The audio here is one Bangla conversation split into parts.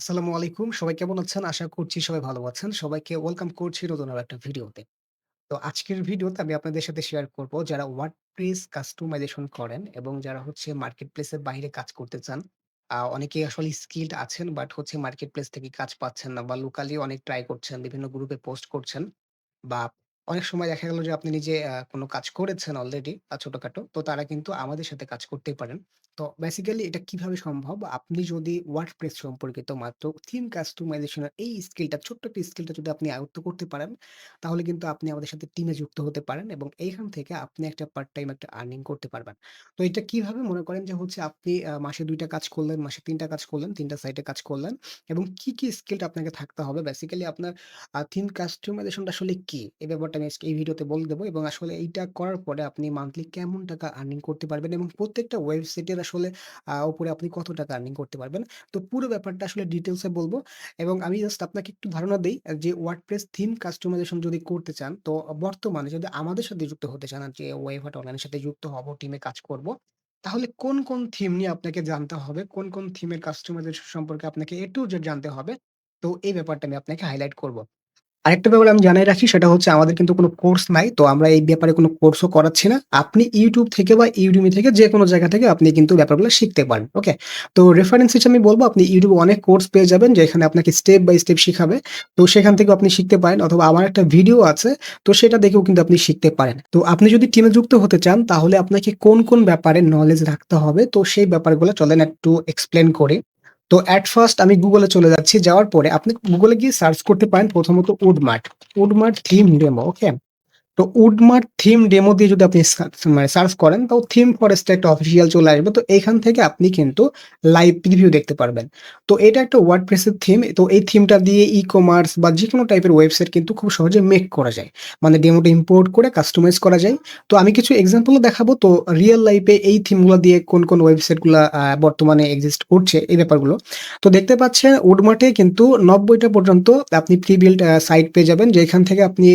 আসসালামু আলাইকুম। সবাই কেমন আছেন? আশা করছি সবাই ভালো আছেন। সবাইকে ওয়েলকাম করছি নতুন আরও একটা ভিডিওতে। তো আজকের ভিডিওতে আমি আপনাদের সাথে শেয়ার করব যারা ওয়ার্ডপ্রেস কাস্টমাইজেশন করেন এবং যারা হচ্ছে মার্কেট প্লেসের বাইরে কাজ করতে চান। আ অনেকেই আসলে স্কিলড আছেন বাট হচ্ছে মার্কেট প্লেস থেকে কাজ পাচ্ছেন না বা লোকালি অনেক ট্রাই করছেন, বিভিন্ন গ্রুপে পোস্ট করছেন। বা অনেক সময় দেখা গেল যে আপনি নিজে কোনো কাজ করেছেন অলরেডি আ ছোটখাটো। তো তারা কিন্তু আমাদের সাথে কাজ করতেই পারেন। তো বেসিক্যালি এটা কীভাবে সম্ভব? আপনি যদি WordPress সম্পর্কিত মাত্র থিম কাস্টমাইজেশন এর এই স্কিলটা ছোট্ট একটা স্কিলটা যদি আপনি আয়ত্ত করতে পারেন, তাহলে কিন্তু আপনি আমাদের সাথে টিমে যুক্ত হতে পারেন এবং এইখান থেকে আপনি একটা পার্ট টাইম একটা আর্নিং করতে পারবেন। তো এটা কীভাবে? মনে করেন যে হচ্ছে আপনি মাসে ২ টা কাজ করলেন, মাসে ৩ টা কাজ করলেন, ৩ টা সাইটে কাজ করলেন এবং কি, কি স্কিলটা আপনাকে থাকতে হবে? বেসিক্যালি আপনার থিম কাস্টমাইজেশনটা আসলে কি? এই ব্যাপারটা আমি আজকে এই ভিডিওতে বলে দেবো এবং আসলে এইটা করার পরে আপনি মান্থলি কেমন টাকা আর্নিং করতে পারবেন এবং প্রত্যেকটা ওয়েবসাইটের আসলে আ উপরে আপনি কত টাকা আর্নিং করতে পারবেন। তো পুরো ব্যাপারটা আসলে ডিটেলসে বলব এবং আমি জাস্ট আপনাকে একটু ধারণা দিই যে WordPress থিম কাস্টমাইজেশন যদি করতে চান, তো বর্তমানে যদি আমাদের সাথে যুক্ত হতে চান যে ওয়েভার অনলাইনের সাথে যুক্ত হব, টিমে কাজ করব। তাহলে কোন, কোন থিম নিয়ে আপনাকে জানতে হবে, কোন, কোন থিমের কাস্টমাইজেশন সম্পর্কে আপনাকে Z জানতে হবে। তো এই ব্যাপারটা আমি আপনাকে হাইলাইট করব। আরেকটা ব্যাপার আমি জানাই রাখি সেটা হচ্ছে আমাদের কিন্তু কোনো কোর্স নাই। তো আমরা এই ব্যাপারে কোনো কোর্সও করাচ্ছি না। আপনি ইউটিউব থেকে বা Udemy থেকে যে কোনো জায়গা থেকে আপনি কিন্তু ব্যাপারগুলো শিখতে পারেন। ওকে? তো রেফারেন্স হিসেবে আমি বলব আপনি ইউটিউবে অনেক কোর্স পেয়ে যাবেন যেখানে আপনাকে স্টেপ বাই স্টেপ শিখাবে। তো সেখান থেকেও আপনি শিখতে পারেন অথবা আমার একটা ভিডিও আছে। তো সেটা দেখেও কিন্তু আপনি শিখতে পারেন। তো আপনি যদি টিমে যুক্ত হতে চান তাহলে আপনাকে কোন, কোন ব্যাপারে নলেজ রাখতে হবে তো সেই ব্যাপারগুলো চলেন একটু এক্সপ্লেন করি। তো অ্যাট ফার্স্ট আমি গুগলে চলে যাচ্ছি। যাওয়ার পরে আপনি গুগলে গিয়ে সার্চ করতে পারেন প্রথমত Woodmart. Woodmart theme demo, okay? তো উডমার্ট থিম ডেমো দিয়ে যদি আপনি মানে সার্চ করেন তো থিম ফরেস্ট একটা অফিসিয়াল চলে আসবে। তো এইখান থেকে আপনি কিন্তু লাইভ প্রিভিউ দেখতে পারবেন। তো এটা একটা ওয়ার্ডপ্রেস এর থিম। তো এই থিমটা দিয়ে ই-কমার্স বা যেকোনো টাইপের ওয়েবসাইট কিন্তু খুব সহজে মেক করা যায়। মানে ডেমোটা ইম্পোর্ট করে কাস্টমাইজ করা যায়। তো আমি কিছু এক্সাম্পলও দেখাবো। তো রিয়াল লাইফে এই থিমগুলো দিয়ে কোন, কোন ওয়েবসাইটগুলো বর্তমানে এক্সিস্ট করছে এই ব্যাপারগুলো। তো দেখতে পাচ্ছেন উডমার্টে কিন্তু নব্বইটা পর্যন্ত আপনি প্রি বিল্ট আ সাইট পেয়ে যাবেন যেখান থেকে আপনি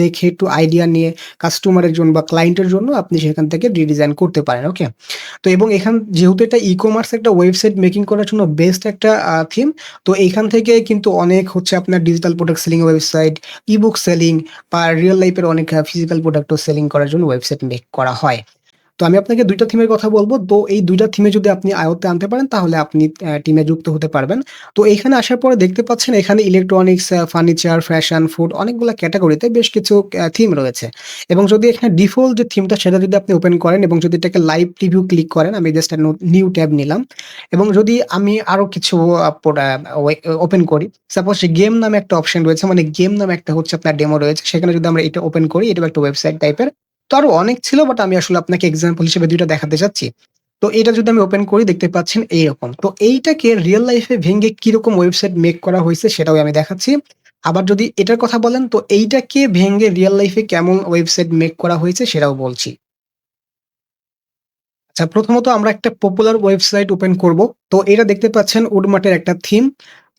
দেখে একটু আইডিয়া নিয়ে কাস্টমারের জন্য বা ক্লায়েন্টের জন্য আপনি সেখান থেকে রিডিজাইন করতে পারেন। ওকে? তো এবং এখান যেহেতু এটা ই-কমার্স একটা ওয়েবসাইট মেকিং করার জন্য বেস্ট একটা থিম। তো এখান থেকে কিন্তু অনেক হচ্ছে আপনার digital product selling website, ebook selling বা রিয়েল লাইফের অনেক ফিজিক্যাল প্রোডাক্টও সেলিং করার জন্য ওয়েবসাইট মেক করা হয়। তো আমি আপনাকে ২ টা থিমের কথা বলব তো এই ২ টা থিমে যদি আপনি আয়ত্তে আনতে পারেন তাহলে আপনি টিমে যুক্ত হতে পারবেন। তো এইখানে আসার পরে দেখতে পাচ্ছেন এখানে ইলেকট্রনিক্স, ফার্নিচার, ফ্যাশন, ফুড অনেকগুলা ক্যাটেগরিতে বেশ কিছু থিম রয়েছে। এবং যদি এখানে ডিফল্ট যে থিমটা সেটা যদি আপনি ওপেন করেন এবং যদি এটাকে লাইভ প্রিভিউ ক্লিক করেন আমি জাস্ট নিউ ট্যাব নিলাম। এবং যদি আমি আরও কিছু ওপেন করি। সাপোজ গেম নামে একটা অপশন রয়েছে মানে গেম নামে একটা হচ্ছে আপনার ডেমো রয়েছে। সেখানে যদি আমরা এটা ওপেন করি এটা একটা ওয়েবসাইট টাইপের। তো আরও অনেক ছিল বাট আমি আসলে আপনাকে এক্সাম্পল হিসেবে দুইটা দেখাতে চাচ্ছি। তো এটা যদি আমি ওপেন করি, দেখতে পাচ্ছেন এইরকম। তো এইটাকে রিয়েল লাইফে ভেঙে কীরকম ওয়েবসাইট মেক করা হয়েছে সেটাও আমি দেখাচ্ছি। আবার যদি এটার কথা বলেন, তো এইটাকে ভেঙে রিয়েল লাইফে কেমন ওয়েবসাইট মেক করা হয়েছে সেটাও বলছি। আচ্ছা প্রথমত আমরা একটা পপুলার ওয়েবসাইট ওপেন করব। তো এটা দেখতে পাচ্ছেন উডমার্টের একটা থিম।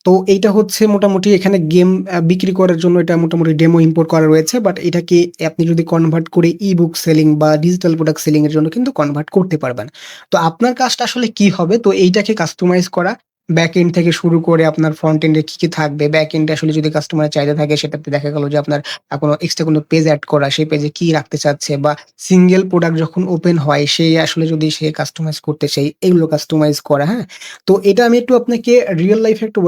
তো এইটা হচ্ছে মোটামুটি এখানে গেম বিক্রি করার জন্য এটা মোটামুটি ডেমো ইম্পোর্ট করা রয়েছে। বাট এটাকে আপনি যদি কনভার্ট করে ই-বুক সেলিং বা ডিজিটাল প্রোডাক্ট সেলিং এর জন্য কিন্তু কনভার্ট করতে পারবেন। তো আপনার কাজটা আসলে কি হবে? তো এইটাকে কাস্টমাইজ করা। ব্যাক এন্ড থেকে শুরু করে আপনার ফ্রন্ট এন্ডে কি, কি থাকবে? ব্যাক এন্ড আসলে যদি কাস্টমারের চাহিদা থাকে সেটাতে দেখা গেল যে আপনার কোনো এক্সট্রা কোনো পেজ অ্যাড করা, সেই পেজে কি রাখতে চাচ্ছে বা সিঙ্গেল প্রোডাক্ট যখন ওপেন হয় সে আসলে যদি সে কাস্টমাইজ করতে চাই এগুলো কাস্টমাইজ করা, হ্যাঁ? তো এটা আমি একটু আপনাকে রিয়েল লাইফ একটা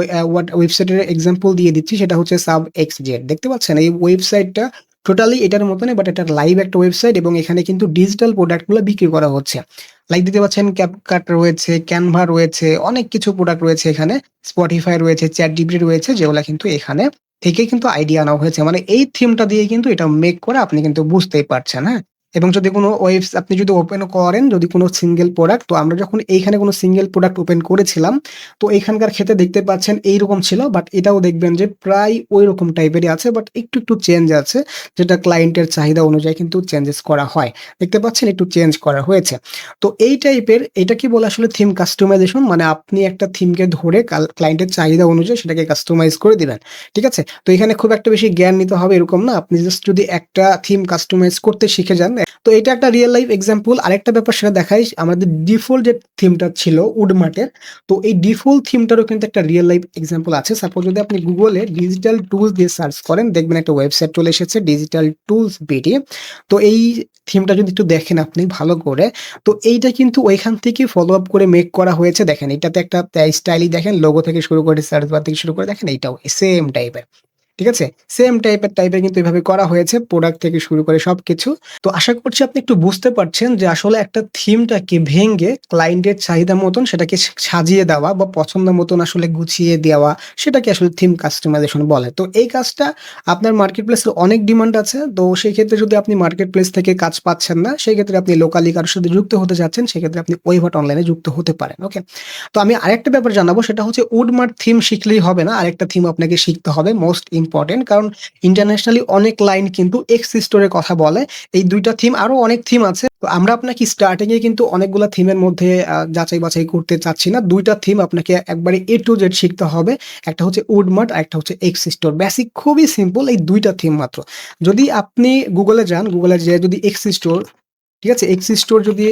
ওয়েবসাইটের এক্সাম্পল দিয়ে দিচ্ছি সেটা হচ্ছে সাব এক্স জেড দেখতে পাচ্ছেন? এই ওয়েবসাইটটা টোটালি এটার মতনই বাট এটা লাইভ একটা ওয়েবসাইট এবং এখানে কিন্তু ডিজিটাল প্রোডাক্টগুলো বিক্রি করা হচ্ছে। লাইক দিতে পাচ্ছেন ক্যাপকাট রয়েছে, ক্যানভা রয়েছে, অনেক কিছু প্রোডাক্ট রয়েছে এখানে। স্পটিফাই রয়েছে, চ্যাট ডিবি রয়েছে যেগুলো কিন্তু এখানে থেকে কিন্তু আইডিয়া নেওয়া হয়েছে। মানে এই থিমটা দিয়ে কিন্তু এটা মেক করে আপনি কিন্তু বুঝতেই পারছেন, হ্যাঁ? এবং যদি কোনো ওয়েবস আপনি যদি ওপেন করেন যদি কোনো সিঙ্গেল প্রোডাক্ট তো আমরা যখন এইখানে কোনো সিঙ্গেল প্রোডাক্ট ওপেন করেছিলাম তো এইখানকার ক্ষেত্রে দেখতে পাচ্ছেন এইরকম ছিল বাট এটাও দেখবেন যে প্রায় ঐরকম টাইপেরই আছে বাট একটু, একটু চেঞ্জ আছে যেটা ক্লায়েন্টের চাহিদা অনুযায়ী কিন্তু চেঞ্জেস করা হয়। দেখতে পাচ্ছেন একটু চেঞ্জ করা হয়েছে। তো এই টাইপের এটা কি বলে আসলে থিম কাস্টমাইজেশন মানে আপনি একটা থিমকে ধরে কাল ক্লায়েন্টের চাহিদা অনুযায়ী সেটাকে কাস্টমাইজ করে দিবেন। ঠিক আছে? তো এখানে খুব একটা বেশি জ্ঞান নিতে হবে এরকম না। আপনি জাস্ট যদি একটা থিম কাস্টমাইজ করতে শিখে যান তো এটা একটা রিয়েল লাইফ এক্সাম্পল আরেকটা ব্যাপার সেটা দেখাই, আমাদের ডিফল্ট যে থিমটা ছিল উডমার্টের তো এই ডিফল্ট থিমটারও কিন্তু একটা রিয়েল লাইফ এক্সাম্পল আছে। সাপোজ যদি আপনি গুগলে ডিজিটাল টুলস দিয়ে সার্চ করেন, দেখবেন একটা ওয়েবসাইট চলে এসেছে ডিজিটাল টুলস বিডি তো এই থিমটা যদি একটু দেখেন আপনি ভালো করে, তো এইটা কিন্তু ওইখান থেকে ফলো আপ করে মেক করা হয়েছে। দেখেন, এটাতে একটা স্টাইলি দেখেন লোগো থেকে শুরু করে সার্চ বার থেকে শুরু করে, দেখেন, এইটাও সেম টাইপের ঠিক আছে? সেম টাইপের টাইপের কিন্তু এভাবে করা হয়েছে প্রোডাক্ট থেকে শুরু করে সবকিছু। তো আশা করছি আপনি একটু বুঝতে পারছেন যে আসলে একটা থিমটাকে ভেঙে ক্লায়েন্টের চাহিদা মতন সেটাকে সাজিয়ে দেওয়া বা পছন্দ মতন আসলে গুছিয়ে দেওয়া, সেটাকে আসলে থিম কাস্টমাইজেশন বলে। তো এই কাজটা আপনার মার্কেট প্লেসের অনেক ডিমান্ড আছে, তো সেই ক্ষেত্রে যদি আপনি মার্কেট প্লেস থেকে কাজ পাচ্ছেন না সেই ক্ষেত্রে আপনি লোকালি কারোর সাথে যুক্ত হতে যাচ্ছেন, সেক্ষেত্রে আপনি ওয়েভাট অনলাইনে যুক্ত হতে পারেন ওকে তো আমি আরেকটা ব্যাপার জানাব, সেটা হচ্ছে উডমার্ট থিম শিখলেই হবে না, আরেকটা থিম আপনাকে শিখতে হবে মোস্ট ইম্পর্টেন্ট কারণ ইন্টারন্যাশনালি অনেক লাইন কিন্তু এক্স স্টোরের কথা বলে। এই দুইটা থিম আরও অনেক থিম আছে। তো আমরা আপনাকে স্টার্টিংয়ে কিন্তু অনেকগুলো থিমের মধ্যে যাচাই বাছাই করতে চাচ্ছি না। দুইটা থিম আপনাকে একবারে এ টু জেড শিখতে হবে। একটা হচ্ছে উডমার্ট একটা হচ্ছে এক্স স্টোর বেসিক খুবই সিম্পল এই দুইটা থিম মাত্র। যদি আপনি গুগলে যান গুগলে যে যদি এক্স স্টোর ঠিক আছে? এক্স স্টোর যদি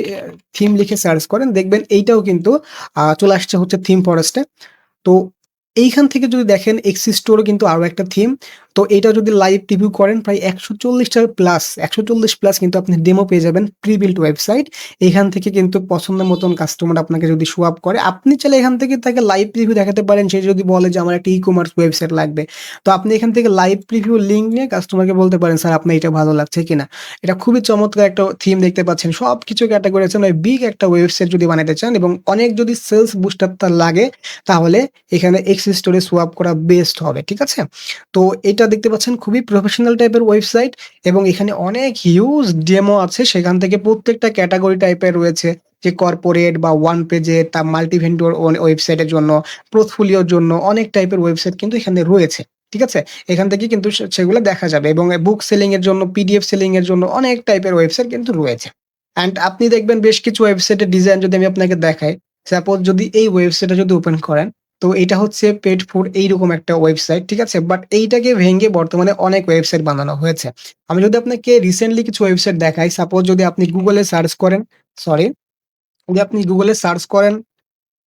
থিম লিখে সার্চ করেন, দেখবেন এইটাও কিন্তু চলে আসছে হচ্ছে থিম ফরেস্টে তো এইখান থেকে যদি দেখেন এক্স স্টোরও কিন্তু আরও একটা থিম তো এটা যদি লাইভ রিভিউ করেন, প্রায় একশো চল্লিশটার প্লাস একশো চল্লিশ প্লাস কিন্তু আপনি ডেমো পেয়ে যাবেন প্রি বিল্ড ওয়েবসাইট এখান থেকে কিন্তু পছন্দ মতন কাস্টমার আপনাকে যদি শো আপ করে, আপনি চাইলে এখান থেকে তাকে লাইভ রিভিউ দেখাতে পারেন। সে যদি বলে যে, আমার একটা ই কমার্স ওয়েবসাইট লাগবে। তো আপনি এখান থেকে লাইভ রিভিউ লিঙ্ক নিয়ে কাস্টমারকে বলতে পারেন, স্যার, আপনার এটা ভালো লাগছে কিনা? এটা খুবই চমৎকার একটা থিম দেখতে পাচ্ছেন। সব কিছু ক্যাটাগরি আছে মানে বিগ একটা ওয়েবসাইট যদি বানাতে চান এবং অনেক যদি সেলস বুস্টার লাগে, তাহলে এখানে এক্স স্টোরে সোয়াপ করা বেস্ট হবে, ঠিক আছে? তো এটা দেখতে পাচ্ছেন খুবই প্রফেশনাল টাইপের ওয়েবসাইট এবং এখানে অনেক হিউজ ডেমো আছে। সেখান থেকে প্রত্যেকটা ক্যাটাগরি টাইপের রয়েছে, যে কর্পোরেট বা ওয়ান পেজে তা মাল্টিভেন্ডর ওয়েবসাইটের জন্য পোর্টফোলিওর জন্য অনেক টাইপের ওয়েবসাইট কিন্তু এখানে রয়েছে, ঠিক আছে? এখান থেকে কিন্তু সেগুলো দেখা যাবে এবং বুক সেলিং এর জন্য পিডিএফ সেলিং এর জন্য অনেক টাইপের ওয়েবসাইট কিন্তু রয়েছে। অ্যান্ড আপনি দেখবেন বেশ কিছু ওয়েবসাইটের ডিজাইন যদি আমি আপনাকে দেখাই সাপোজ যদি এই ওয়েবসাইটটা যদি ওপেন করেন তো এটা হচ্ছে পেট ফুড এইরকম একটা ওয়েবসাইট ঠিক আছে? বাট এইটাকে ভেঙে বর্তমানে অনেক ওয়েবসাইট বানানো হয়েছে। আমি যদি আপনাকে রিসেন্টলি কিছু ওয়েবসাইট দেখাই সাপোজ যদি আপনি গুগলে সার্চ করেন সরি যদি আপনি গুগলে সার্চ করেন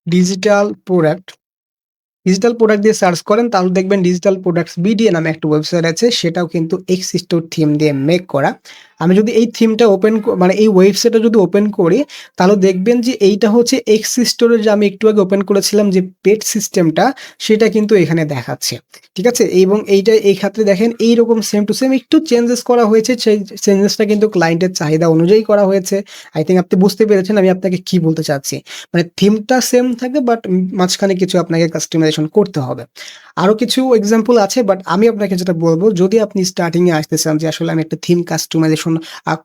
ডিজিটাল প্রোডাক্ট ডিজিটাল প্রোডাক্ট দিয়ে সার্চ করেন, তাহলে দেখবেন ডিজিটাল প্রোডাক্টস বিডিএ নামে একটা ওয়েবসাইট আছে, সেটাও কিন্তু এক্স স্টোর থিম দিয়ে মেক করা। আমি যদি এই থিমটা ওপেন মানে এই ওয়েবসাইটটা যদি ওপেন করি, তাহলে দেখবেন যে এইটা হচ্ছে এক্স স্টোরের যে আমি একটু আগে ওপেন করেছিলাম যে পেট সিস্টেমটা সেটা কিন্তু এখানে দেখাচ্ছে। ঠিক আছে? এবং এইটা এই ক্ষেত্রে দেখেন এইরকম সেম টু সেম একটু চেঞ্জেস করা হয়েছে, সেই চেঞ্জেসটা কিন্তু ক্লায়েন্টের চাহিদা অনুযায়ী করা হয়েছে। আই থিঙ্ক আপনি বুঝতে পেরেছেন আমি আপনাকে কি বলতে চাচ্ছি। মানে থিমটা সেম থাকে বাট মাঝখানে কিছু আপনাকে কাস্টমাইজেশন করতে হবে। আরও কিছু এক্সাম্পল আছে বাট আমি আপনাকে যেটা বলব, যদি আপনি স্টার্টিংয়ে আসতে চান যে আসলে আমি একটা থিম কাস্টমাইজেশন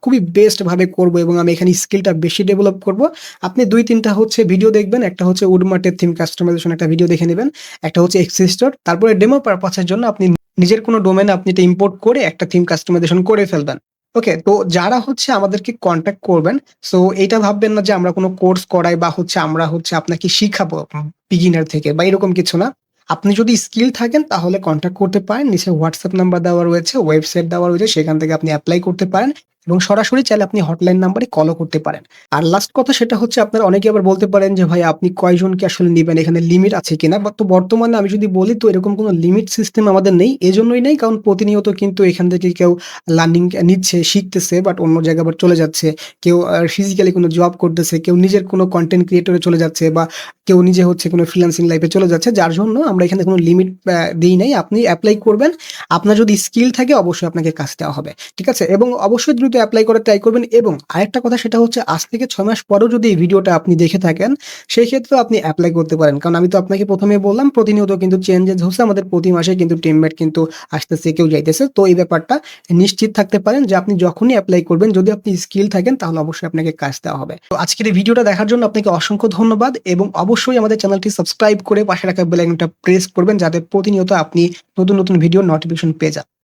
খুবই বেস্টভাবে করব এবং আমি এখানে স্কিলটা বেশি ডেভেলপ করব, আপনি দুই তিনটা হচ্ছে ভিডিও দেখবেন, একটা হচ্ছে উডমার্টের থিম কাস্টমাইজেশন একটা ভিডিও দেখে নেবেন, একটা হচ্ছে এক্সিস্টর তারপরে ডেমো পারপাসের জন্য আপনি নিজের কোনো ডোমেন আপনি এটা ইম্পোর্ট করে একটা থিম কাস্টমাইজেশন করে ফেলবেন। ওকে তো যারা হচ্ছে আমাদেরকে কন্ট্যাক্ট করবেন সো এটা ভাববেন না যে আমরা কোনো কোর্স করাই বা হচ্ছে আমরা হচ্ছে আপনাকে শিখাবো বিগিনার থেকে বা এরকম কিছু না। আপনি যদি স্কিল থাকেন তাহলে কন্ট্যাক্ট করতে পারেন, নিচে হোয়াটসঅ্যাপ নাম্বার দেওয়া রয়েছে ওয়েবসাইট দেওয়া রয়েছে, সেখান থেকে আপনি অ্যাপ্লাই করতে পারেন। এবং সরাসরি চাইলে আপনি হটলাইন নাম্বারে কলও করতে পারেন। আর লাস্ট কথা সেটা হচ্ছে আপনার অনেকে আবার বলতে পারেন যে, ভাই, আপনি কয়জনকে আসলে নেবেন? এখানে লিমিট আছে কিনা? বা তো বর্তমানে আমি যদি বলি, তো এরকম কোনো লিমিট সিস্টেম আমাদের নেই। এজন্যই নেই, কারণ প্রতিনিয়ত কিন্তু এখান থেকে কেউ লার্নিং নিচ্ছে, শিখতেছে বাট অন্য জায়গায় আবার চলে যাচ্ছে। কেউ ফিজিক্যালি কোনো জব করতেছে, কেউ নিজের কোনো কন্টেন্ট ক্রিয়েটরে চলে যাচ্ছে, বা কেউ নিজে হচ্ছে কোনো ফ্রিলান্সিং লাইফে চলে যাচ্ছে, যার জন্য আমরা এখানে কোনো লিমিট দিই নাই। আপনি অ্যাপ্লাই করবেন। আপনার যদি স্কিল থাকে, অবশ্যই আপনাকে কাজ দেওয়া হবে। ঠিক আছে? এবং অবশ্যই দ্রুত অ্যাপ্লাই করে ট্রাই করবেন এবং আরেকটা কথা সেটা হচ্ছে আজ থেকে ছয় মাস পরেও যদি এই ভিডিওটা আপনি দেখে থাকেন, সেই ক্ষেত্রে আপনি অ্যাপ্লাই করতে পারেন। কারণ আমি তো আপনাকে প্রথমে বললাম, প্রতিনিয়ত কিন্তু চেঞ্জেস হচ্ছে আমাদের প্রতি মাসে কিন্তু টিমমেট কিন্তু আসতেছে, কেউ যাইতেছে। তো এই ব্যাপারটা নিশ্চিত থাকতে পারেন যে আপনি যখনই অ্যাপ্লাই করবেন, যদি আপনি স্কিল থাকেন, তাহলে অবশ্যই আপনাকে কাজ দেওয়া হবে। তো আজকের এই ভিডিওটা দেখার জন্য আপনাকে অসংখ্য ধন্যবাদ এবং অবশ্যই আমাদের চ্যানেলটি সাবস্ক্রাইব করে পাশে রাখা বেলাইকনটা প্রেস করবেন, যাতে প্রতিনিয়ত আপনি নতুন নতুন ভিডিও নোটিফিকেশন পেয়ে যান।